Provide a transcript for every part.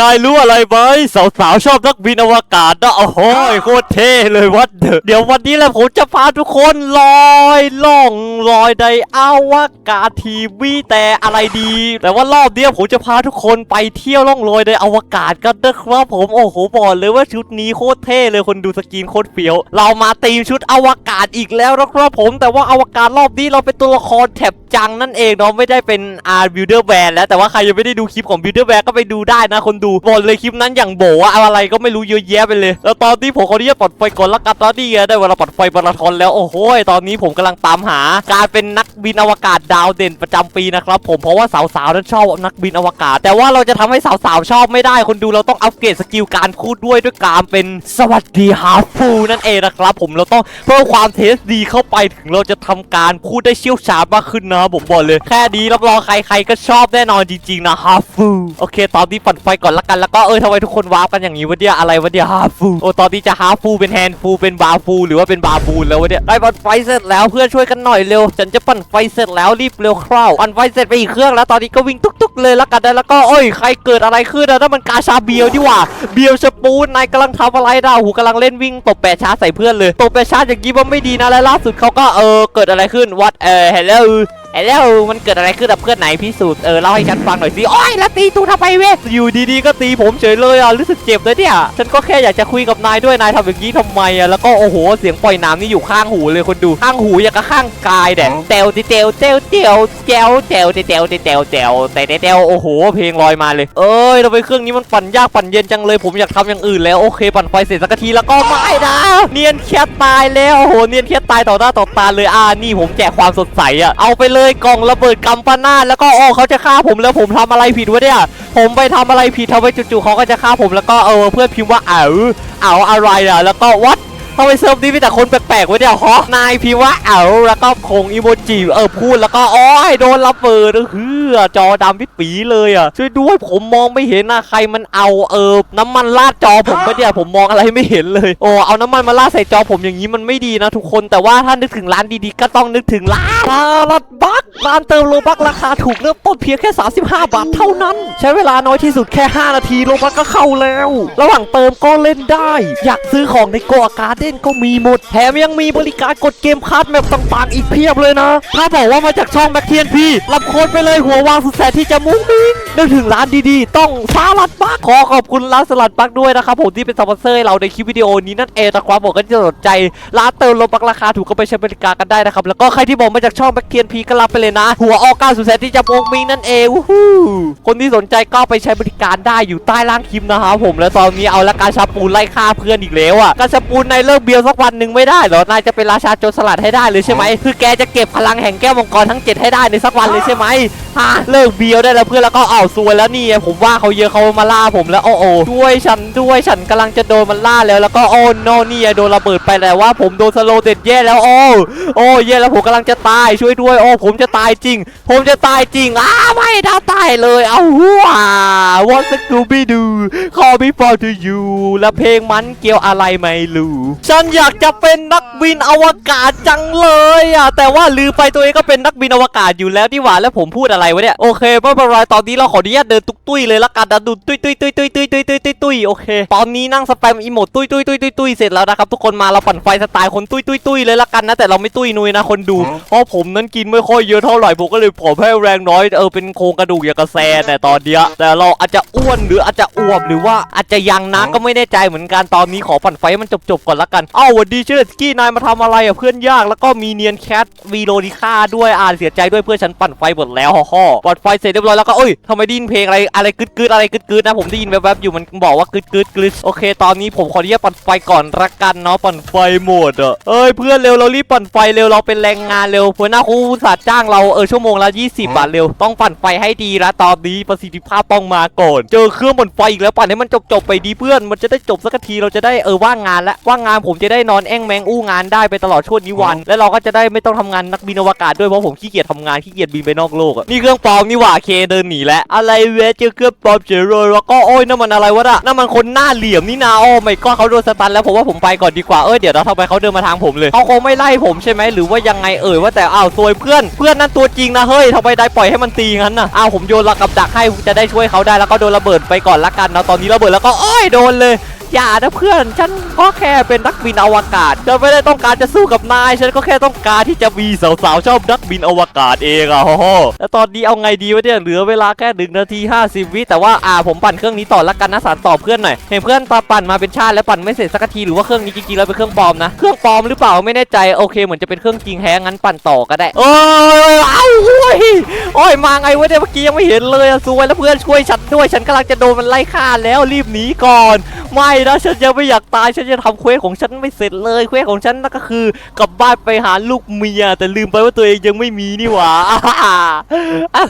นายรู้อะไรไหมสาวๆชอบนักบินอวกาศนะโอ้โหโคตรเท่เลยวัดเดอะเดี๋ยววันนี้แหละผมจะพาทุกคนลอยล่องลอยในอวกาศทีวีแต่อะไรดี แต่ว่ารอบเนี้ยผมจะพาทุกคนไปเที่ยวล่องลอยในอวกาศกันนะครับผมโอ้โหบอกเลยว่าชุดนี้โคตรเท่เลยคนดูสกรีนโคตรเฟี้ยว เรามาตีมชุดอวกาศอีกแล้วนะครับผม แต่ว่าอวกาศรอบนี้เราเป็นตัวละครแถบจังนั่นเองเนาะไม่ได้เป็นอาร์บิวเดอร์แบนแล้วแต่ว่าใครยังไม่ได้ดูคลิปของบิวเดอร์แบนก็ไปดูได้นะคนดูบอกเลยคลิปนั้นอย่างโบว่าอะไรก็ไม่รู้เยอะแยะไปเลย แล้วตอนนี้ผมขออนุญาตปลดไฟก่อนละกันตอนนี้ได้เวลาปลดไฟมาราธอนแล้วโอ้โหตอนนี้ผมกำลังตามหา การเป็นนักบินอวกาศดาวเด่นประจำปีนะครับผมเพราะว่าสาวๆนั้นชอบนักบินอวกาศ แต่ว่าเราจะทำให้สาวๆชอบไม่ได้คนดูเราต้องอัปเกรดสกิลการพูดด้วยด้วยการเป็นสวัสดีฮาฟูนั่นเองนะครับผมเราต้องเพิ่มความเทสดีเข้าไปถึงเราจะทำการพูดได้เชี่ยวชาญมากขึ้นนะผมบอกเลย แค่นี้รับรองใครๆก็ชอบแน่นอนจริงๆนะฮาฟูโอเค ตอนนี้ปั่นไฟก่อนละกันแล้วก็เออทำไมทุกคนว้าวกันอย่างนี้วะเนี่ยอะไรวะเนี่ยฮาฟูโอ้ตอนนี้จะฮาฟูเป็นแฮนฟูเป็นบาฟูหรือว่าเป็นบาบูแล้ววะเนี่ยได้ปั่นไฟเสร็จแล้วเพื่อนช่วยกันหน่อยเร็วฉันจะปั่นไฟเสร็จแล้วรีบเร็วคราวปั่นไฟเสร็จไปอีกเครื่องแล้วตอนนี้ก็วิ่งตุ๊กๆเลยละกันนะแล้วก็เอ้ยใครเกิดอะไรขึ้นอะนั่นมันกาชาเบียวดีว่าเบียวสปูนนายกำลังทำอะไรนะหูกำลังเล่นวิ่งตบแปะช้าใส่เพื่อนเลยตบแปะช้าอย่างนี้ว่าไม่ดีนะและล่าสุดเขาก็เออเกิดอะไรขึ้นวัดเออ hello เอ้ แล้วมันเกิดอะไรขึ้นกับเพื่อนไหนพิสูจน์เออเล่าให้ฉันฟังหน่อยสิโอ้ยแล้วตีตูทำไมเว้ยอยู่ดีๆก็ตีผมเฉยเลยอะรู้สึกเจ็บเลยเนี่ยฉันก็แค่อยากจะคุยกับนายด้วยนายทำอย่างนี้ทำไมอะแล้วก็โอ้โหเสียงปล่อยน้ำนี่อยู่ข้างหูเลยคนดูข้างหูอย่างกับข้างกายแดดเตวเตวเตวเตวเตวเตวเตวเตวเตวเตวแต่เตวโอ้โห เพลงลอยมาเลยเอ้ยทำไมเครื่องนี้มันปั่นยากปั่นเย็นจังเลยผมอยากทำอย่างอื่นแล้วโอเค ปั่นไฟเสร็จสักทีแล้วก็ไม่นะเนียนแค่ตายแล้วโอ้โหเนียนแค่ตายต่อหน้าต่อตาเลยอ่านี่ผมแจกความสดใสอะเอาไปเลยกล่องระเบิดกัมปนาแล้วก็อ๋อเขาจะฆ่าผมแล้วผมทำอะไรผิดวะเนี่ย ผมไปทำอะไรผิดทำไมจู่ๆเขาก็จะฆ่าผมแล้วก็เออเพื่อนพิมพ์ว่าเอ๋าเอาอะไรอะแล้วก็วัด ทำไมเซิร์ฟนี้มีแต่คนแปลกๆวะเนี่ยฮะนายพิว่าเอ๋าแล้วก็คงอีโมจิเออพูดแล้วก็อ๋อโดนระเบิดเฮือจอดำปิปีเลยอะช่วยด้วยผมมองไม่เห็นนะใครมันเอาเออน้ำมันราดจอผมไม่เนี่ยผมมองอะไรไม่เห็นเลยโอ้เอาน้ำมันมาราดใส่จอผมอย่างนี้มันไม่ดีนะทุกคนแต่ว่าถ้านึกถึงร้านดีๆก็ต้องนึกถึงร้านร้านบักร้านเติมโลบักราคาถูกเริ่มต้นเพียงแค่ 35 บาทเท่านั้น ใช้เวลาน้อยที่สุดแค่ 5 นาทีโลบักก็เข้าแล้ว ระหว่างเติมก็เล่นได้ อยากซื้อของในโกอาการ์เดนก็มีหมด แถมยังมีบริการกดเกมคัสแมปต่างๆอีกเพียบเลยนะ ถ้าบอกว่ามาจากช่องแบ็คเทียนพี่รับโค้ดไปเลยหัววางสุดแสนที่จะมุ้งมิ้งนึกถึงร้านดีๆ ต้องสลัดบักขอขอบคุณร้านสลัดบักด้วยนะครับผมที่เป็นสปอนเซอร์เราในคลิปวิดีโอนี้นั่นเองนะครับผมก็จะสนใจร้านเติมโลบักราคาถูกก็ไปใช้บริการกันได้นะครับแล้วก็ใครที่บอกมาจากช่องแบ็คเทียนพีก็รับไปเลยนะ หัวออกก้าสุดแสนที่จะมุ้งมิ้งนั่นเองวู้ฮู้คนที่สนใจก็ไปใช้บริการได้อยู่ใต้ล่างคลิปนะครับผมแล้วตอนนี้เอาละกาชาปูนไล่ฆ่าเพื่อนอีกแล้วอะกาชาปูนในเลิกเบียวสักวันหนึ่งไม่ได้เหรอนายจะเป็นราชาโจรสลัดให้ได้เลยใช่ไหมคือแกจะเก็บพลังแห่งแก้วมังกรทั้งเจ็ดให้ได้ในสักวันเลยใช่ไหมฮะเลิกเบียวได้แล้วเพื่อนแล้วก็อ้าวซวยแล้วนี่ไงผมว่าเขาเยอะเขามาล่าผมแล้วโอ้โอ้ด้วยฉันด้วยฉันกำลังจะโดนมันล่าแล้วแล้วก็โอ้โนนี่ไงโดนระเบิดไปแล้วว่าผมโดนสโลว์เด็ดแย่แล้วโอ้โอ้แย่แล้วผมกำลังจะตายช่วยด้วยโอ้ผมจะตายจริง ผมจะตายจริงอ้าไม่ได้ตายเลยเอาว้า What the do be do Call me for to you และเพลงมันเกี่ยวอะไรไม่รู้ฉันอยากจะเป็นนักบินอวกาศจังเลยอะแต่ว่าลืมไปตัวเองก็เป็นนักบินอวกาศอยู่แล้วที่หว่าแล้วผมพูดอะไรวะเนี่ยโอเคไม่เป็นไรตอนนี้เราขออนุญาตเดินตุกตุ้ยเลยละกันนะดูตุ้ยตุ้ยตุ้ยตุ้ยตุ้ยตุ้ยตุ้ยตุ้ยตุ้ยโอเค ตอนนี้นั่งสแปมอีโมดตุ้ยตุ้ยตุ้ยตุ้ยตุ้ยเสร็จแล้วนะครับทุกคนมาเราปั่นไฟสไตล์คนตุ้ยตุ้ยตุ้ยเลยละกันนะแต่เราไม่ตุ้ยนุยนะคนดูเพราะผมนั้นกินไม่ค่อยเยอะเท่าไหร่ผมก็เลยผอมให้แรงน้อยเออเป็นโครงกระดูกอย่างกระแซแต่ตอนเนี้ยแต่เราอาจจะอ้วนหรืออาจจะอ้วมหรือว่าอาจจะยังนะก็ไม่แน่ใจเหมือนกันตอนนี้ขอปั่นไฟมันจบๆก่อนละกันเอ้าวัสดีเชอร์สกี้นายมาทำอะไรอะเพื่อนยากแล้วก็มีเนียนแคทวีโรดิค่าด้วยอ่านเสียใจด้วยเพื่อนฉันปั่นไฟหมดแล้วฮ่อฮ่อปั่นไฟเสร็จเรียบร้อยแล้วก็เอ้ยทำไมได้ยินเพลงอะไรอะไรกึดกึดอะไรกึดกึดนะผมได้ยินแวบๆอยู่มันบอกว่ากึดกึดกึดโอเค ตอนนี้ผมขออนุญาตปั่นไฟก่อนละกันเนาะปั่นไฟหมดอะเอ้ยเพื่อนเร็วเรารีบปั่นไฟเร็วเราเป็นแรงงานเร็วหัวหน้าครูอุตสาจ้างเราเออชั่วโมงละ20 บาทเร็วต้องปั่นไฟให้ดีละตอนนี้ประสิทธิภาพต้องมาก่อนเจอเครื่องปั่นไฟอีกแล้วปั่นให้มันจบๆไปดีเพื่อนมันจะได้จบสักทีเราจะได้เออว่างงานล้วว่างงานผมจะได้นอนแอ่งแมงอู้งานได้ไปตลอดช่วงนิวัน และเราก็จะได้ไม่ต้องทำงานนักบินอวกาศด้วยเพราะผมขี้เกียจทำงานขี้เกียจบินไปนอกโลกอะนี่เครื่องปลอมนี่หว่าเคเดินหนีแล้วอะไรเวะเจอเครื่องปลอมเฉยเลยแล้วก็โอ้ยนั่นมันอะไรวะน่ะนั่นมันคนหน้าเหลี่ยมนี่นาโอ้ไม่ก็เขาโดนสตันแล้วผมว่าผมไปก่อนดีกว่าเอ้ยเดี๋ยวเราทำไมเขาเดินมาทางผมเลยเขาคงไม่ไล่ผมใช่ไหมหรือว่ายังไงเอ่ยว่าแต่อ้าวซวยเพื่อนเพื่อนนั่นตัวจริงนะเฮ้ยทำไมได้ปล่อยให้มันตีงั้นน่ะอ้าวผมโยนระกับดักให้จะได้ช่วยเขาได้แล้วก็โดนระเบิดไปก่อนละกันนะตอนนี้ระเบิดแล้วก็โอ้ยโดนเลย อย่านะเพื่อน ฉันก็แค่เป็นนักบินอวกาศฉันไม่ได้ต้องการจะสู้กับนาย ฉันก็แค่ต้องการที่จะมีสาวๆชอบนักบินอวกาศเองอะฮโหแล้วตอนนี้เอาไงดีวะเนี่ยเหลือเวลาแค่หนึ่งนาที50วิแต่ว่าอ่าผมปั่นเครื่องนี้ต่อละกันนะสารต่อเพื่อนหน่อยเห็นเพื่อนตาปั่นมาเป็นชาติแล้วปั่นไม่เสร็จสักทีหรือว่าเครื่องนี้จริงๆแล้วเป็นเครื่องปลอมนะเครื่องปลอมหรือเปล่าไม่แน่ใจโอเคเหมือนจะเป็นเครื่องจริงแฮงั้นปั่นต่อก็ได้โอ้ยอ้าวโอ้ยโอ้ยมาไงวะเนี่ยเมื่อกี้ยังไม่เห็นเลยอะซวยแล้วเพื่อนช่วยฉันด้วยฉันกำลังจะโดนมันไล่ฆ่าแล้วรีบหนีก่อน ไม่นะฉันยังไม่อยากตายฉันจะทำเควสของฉันไม่เสร็จเลยเควสของฉันนั่นก็คือกลับบ้านไปหาลูกเมีย แต่ลืมไปว่าตัวเองยังไม่มีนี่หว่าอ่า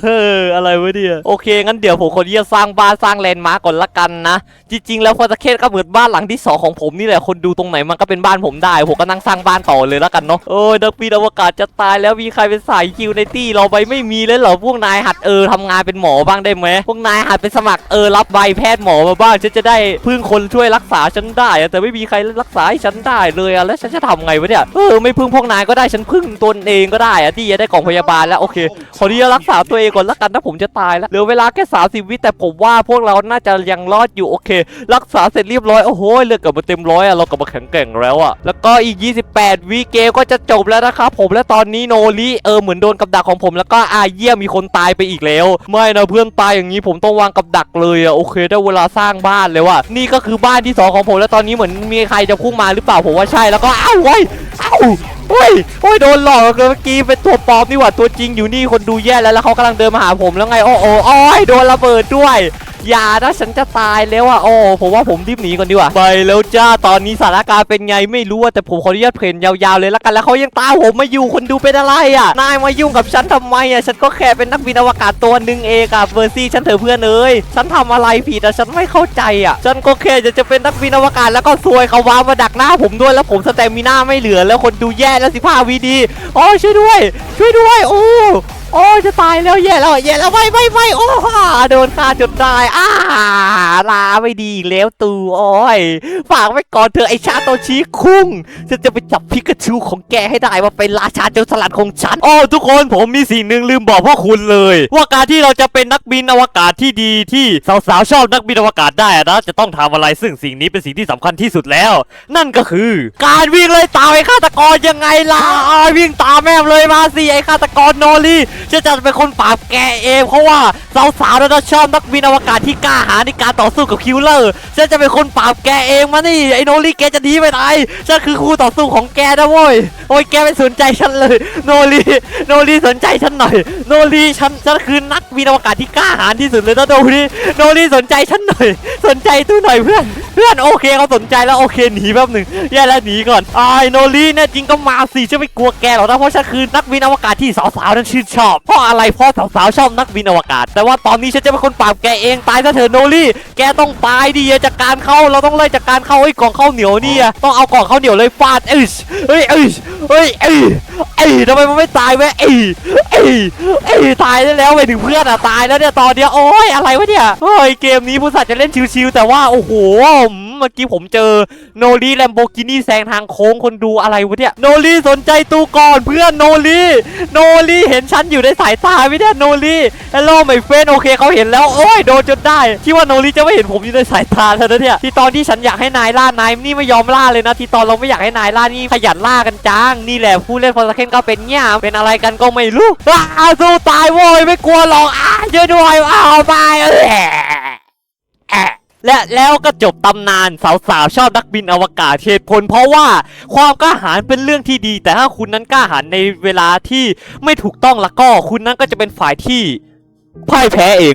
เอออะไรวะเนี่ยโอเคงั้นเดี๋ยวผมคนที่จะสร้างบ้านสร้างแลนด์มาร์กก่อนละกันนะ จริง ๆ แล้วพอตะเคสก็เหมือนบ้านหลังที่สองของผมนี่แหละคนดูตรงไหนมันก็เป็นบ้านผมได้ผมก็นั่งสร้างบ้านต่อเลยล้วกันเนาะโอ้ยนักบินอวกาศจะตายแล้วมีใครเป็นสายคิวในตี้เราไปไม่มีเลยเหรอพวกนายหัดเออทำงานเป็นหมอบ้างได้ไหมพวกนายหัดไปสมัครเออรับใบแพทย์หมอมาบ้างฉันจะได้พึ่งคนช่วยรักษาฉันได้แต่ไม่มีใครรักษาให้ฉันได้เลยอะแล้วฉันจะทำไงวะเนี่ยเออไม่พึ่งพวกนายก็ได้ฉันพึ่งตนเองก็ได้อะที่จะได้กล่องพยาบาลแล้วโอเคขอที่จะรักษาตัวเองก่อนละกันถ้าผมจะตายแล้วเหลือเวลาแค่30วิแต่ผมว่าพวกเราน่าจะยังรอดอยู่โอเค รักษาเสร็จเรียบร้อยโอ้โหเลือดกลับมาเต็มร้อยอะเรากลับมาแข็งแกร่งแล้วอะแล้วก็อีก 28วิเกมก็จะจบแล้วนะครับผมและตอนนี้โนริเออเหมือนโดนกับดักของผมแล้วก็อาเยี่ยมีคนตายไปอีกแล้ว ไม่นะเพื่อนตายอย่างนี้ผมต้องวางกับดักเลยอะโอเค ได้เวลาสร้างบ้านเลยว่ะนี่ก็คือบ้านที่สองของผมแล้วตอนนี้เหมือนมีใครจะพุ่งมาหรือเปล่าผมว่าใช่แล้วก็อ้าวเว้ยอ้าวเฮ้ยเฮ้ยโดนหลอกเลยเมื่อกี้เป็นตัวปลอมนี่หว่าตัวจริงอยู่นี่คนดูแย่แล้วแล้วเขากำลังเดินมาหาผมแล้วไงโอ้โอ้โอ้ยโดนระเบิดด้วย อย่านะฉันจะตายแล้วอะโอ้ผมว่าผมรีบหนีก่อนดีกว่าไปแล้วจ้าตอนนี้สถานการณ์เป็นไงไม่รู้แต่ผมขออนุญาตเพลนยาวๆเลยละกันแล้วเขายังตามผมมาอยู่คนดูเป็นอะไรอะนายมายุ่งกับฉันทำไมอะฉันก็แค่เป็นนักบินอวกาศตัวหนึ่งเองอะเบอร์ซี่ฉันเถอะเพื่อนเอ้ยฉันทำอะไรผิดอะฉันไม่เข้าใจอะฉันก็แค่จะจะเป็นนักบินอวกาศแล้วก็ซวยเขาว้ามาดักหน้าผมด้วยแล้วผมสเตมิน่าไม่เหลือแล้วคนดูแย่แล้วสิบห้าวีดีอ้ยช่วยด้วย ช่วยด้วย โอ้ โอ้จะตายแล้วแย่แล้วแย่แล้วไม่ไม่ไม่โอ้ฮ่าโดนฆ่าจนตายอ้าลาไม่ดีแล้วตูโอ้ยฝากไว้ก่อนเธอไอชาโตชิคุ้งฉันจะไปจับพิกาชูของแกให้ได้ว่าเป็นราชาโจรสลัดของฉันโอ้ทุกคนผมมีสิ่งหนึ่งลืมบอกพวกคุณเลย ว่าการที่เราจะเป็นนักบินอวกาศที่ดีที่สาวๆชอบนักบินอวกาศได้นะจะต้องทำอะไรซึ่งสิ่งนี้เป็นสิ่งที่สำคัญที่สุดแล้ว นั่นก็คือ การวิ่งเลยตามไอฆาตกรยังไงล่ะอ้าวิ่งตามแม่เลยมาสิไอฆาตกรโนรีฉันจะเป็นคนปราบแกเองเพราะว่าสาวๆเราจะชอบนักบินอวกาศที่กล้าหาญในการต่อสู้กับคิลเลอร์ฉันจะเป็นคนปราบแกเองมานี่ไอโนรีแกจะหนีไปไหนฉันคือคู่ต่อสู้ของแกนะโว้ยโอ้ยแกไม่สนใจฉันเลย โนรีโนรีสนใจฉันหน่อย โนรีฉันฉันคือนักบินอวกาศที่กล้าหาญที่สุดเลยนะโนรีโนรีสนใจฉันหน่อย สนใจตู้หน่อยเพื่อน เพื่อนโอเคเขาสนใจแล้วโอเคหนีแป๊บหนึ่งแย่แล้วหนีก่อนไอโนรีเนี่ยจริงก็มาสิฉันไม่กลัวแกหรอกนะเพราะฉันคือนักบินอวกาศที่สาวๆนั้นชื่นชอบเพราะอะไรเพราะสาวๆชอบนักบินอวกาศ แต่ว่าตอนนี้ฉันจะเป็นคนปราบแกเองตายซะเถอะโนรีแกต้องตายดิอย่าจัดการเข้าเราต้องไล่จัดการเข้าไอ้กล่องข้าวเหนียวนี่ต้องเอากล่องข้าวเหนียวเลยฟาดเอ้ยเฮ้ยเอ้ยเฮ้ยเอ้ยเอ้ยทำไมมันไม่ตายเว้ยเอ้ยเอ้ยเอ้ยตายได้แล้วไปถึงเพื่อนอะตายแล้วเนี่ยตอนเนี้ยโอ้ยอะไรวะเนี่ยเฮ้ยเกมนี้ผู้สัตว์จะเล่นชิวๆแต่ว่าโอ้โห เมื่อกี้ผมเจอโนรีแลมโบกินี่แซงทางโค้งคนดูอะไรวะเนี่ยโนรีสนใจตูก่อนเพื่อนโนรีโนรีเห็นฉันอยู่ในสายตาไมเนี่ยโนรีฮัลโหลไม่เฟนโอเคเขาเห็นแล้วโอ้ยโดนจนได้ที่ว่าโนรีจะไม่เห็นผมอยู่ในสายตาเธอนะเนี่ยที่ตอนที่ฉันอยากให้นายล่านายนี่ไม่ยอมล่าเลยนะ ที่ตอนเราไม่อยากให้นายล่านี่ขยันล่ากันจังนี่แหละผู้เล่นพอสเคนก็เป็นเงี้ยเป็นอะไรกันก็ไม่รู้อ้าวสู้ตายโว้ยไม่กลัวหรอกอ้าช่วยด้วยอ้าวไปเออ และแล้วก็จบตำนานสาวๆชอบนักบินอวกาศเหตุผลเพราะว่าความกล้าหาญเป็นเรื่องที่ดี แต่ถ้าคุณนั้นกล้าหาญในเวลาที่ไม่ถูกต้องแล้วก็คุณนั้นก็จะเป็นฝ่ายที่พ่ายแพ้เอง